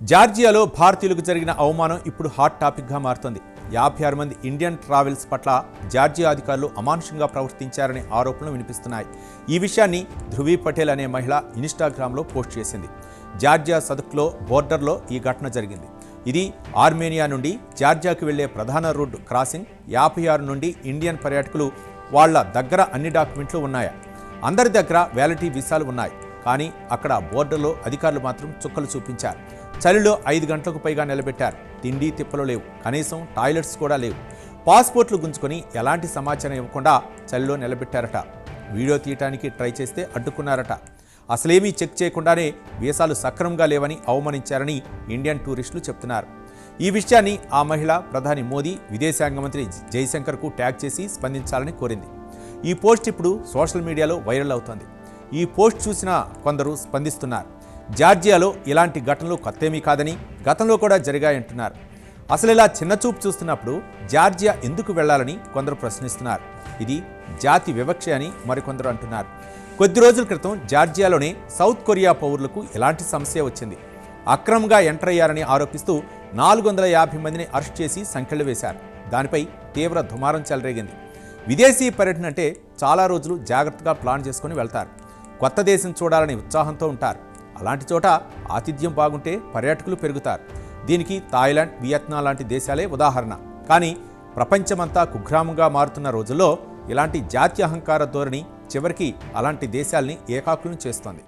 జార్జియాలో భారతీయులకు జరిగిన అవమానం ఇప్పుడు హాట్ టాపిక్గా మారుతోంది. యాభై ఆరు మంది ఇండియన్ ట్రావెల్స్ పట్ల జార్జియా అధికారులు అమానుషంగా ప్రవర్తించారనే ఆరోపణలు వినిపిస్తున్నాయి. ఈ విషయాన్ని ధృవీ పటేల్ అనే మహిళ ఇన్స్టాగ్రామ్లో పోస్ట్ చేసింది. జార్జియా సదుక్లో బోర్డర్లో ఈ ఘటన జరిగింది. ఇది ఆర్మేనియా నుండి జార్జియాకు వెళ్ళే ప్రధాన రోడ్డు క్రాసింగ్ యాభై ఆరు నుండి ఇండియన్ పర్యాటకులు వాళ్ళ దగ్గర అన్ని డాక్యుమెంట్లు ఉన్నాయా? అందరి దగ్గర వ్యాలిటీ వీసాలు ఉన్నాయి. కానీ అక్కడ బోర్డర్లో అధికారులు మాత్రం చుక్కలు చూపించారు. చలిలో ఐదు గంటలకు పైగా నిలబెట్టారు. తిండి తిప్పలు లేవు. కనీసం టాయిలెట్స్ కూడా లేవు. పాస్పోర్ట్లు గుంజుకొని ఎలాంటి సమాచారం ఇవ్వకుండా చలిలో నిలబెట్టారట. వీడియో తీయటానికి ట్రై చేస్తే అడ్డుకున్నారట. అసలేమీ చెక్ చేయకుండానే వీసాలు సక్రమంగా లేవని అవమానించారని ఇండియన్ టూరిస్టులు చెప్తున్నారు. ఈ విషయాన్ని ఆ మహిళ ప్రధాని మోదీ విదేశాంగ మంత్రి జైశంకర్కు ట్యాగ్ చేసి స్పందించాలని కోరింది. ఈ పోస్ట్ ఇప్పుడు సోషల్ మీడియాలో వైరల్ అవుతోంది. ఈ పోస్ట్ చూసిన కొందరు స్పందిస్తున్నారు. జార్జియాలో ఇలాంటి ఘటనలు కొత్తేమీ కాదని గతంలో కూడా జరిగాయంటున్నారు. అసలు ఇలా చిన్నచూపు చూస్తున్నప్పుడు జార్జియా ఎందుకు వెళ్ళాలని కొందరు ప్రశ్నిస్తున్నారు. ఇది జాతి వివక్ష అని మరికొందరు అంటున్నారు. కొద్ది రోజుల క్రితం జార్జియాలోనే సౌత్ కొరియా పౌరులకు ఎలాంటి సమస్య వచ్చింది. అక్రమంగా ఎంటర్ అయ్యారని ఆరోపిస్తూ నాలుగు వందల యాభై మందిని అరెస్ట్ చేసి సంఖ్యలు వేశారు. దానిపై తీవ్ర దుమారం చెలరేగింది. విదేశీ పర్యటన అంటే చాలా రోజులు జాగ్రత్తగా ప్లాన్ చేసుకుని వెళ్తారు. కొత్త దేశం చూడాలని ఉత్సాహంతో ఉంటారు. అలాంటి చోట ఆతిథ్యం బాగుంటే పర్యాటకులు పెరుగుతారు. దీనికి థాయిలాండ్ వియత్నాం లాంటి దేశాలే ఉదాహరణ. కానీ ప్రపంచమంతా కుగ్రామంగా మారుతున్న రోజుల్లో ఇలాంటి జాతి అహంకార ధోరణి చివరికి అలాంటి దేశాల్ని ఏకాకులను చేస్తోంది.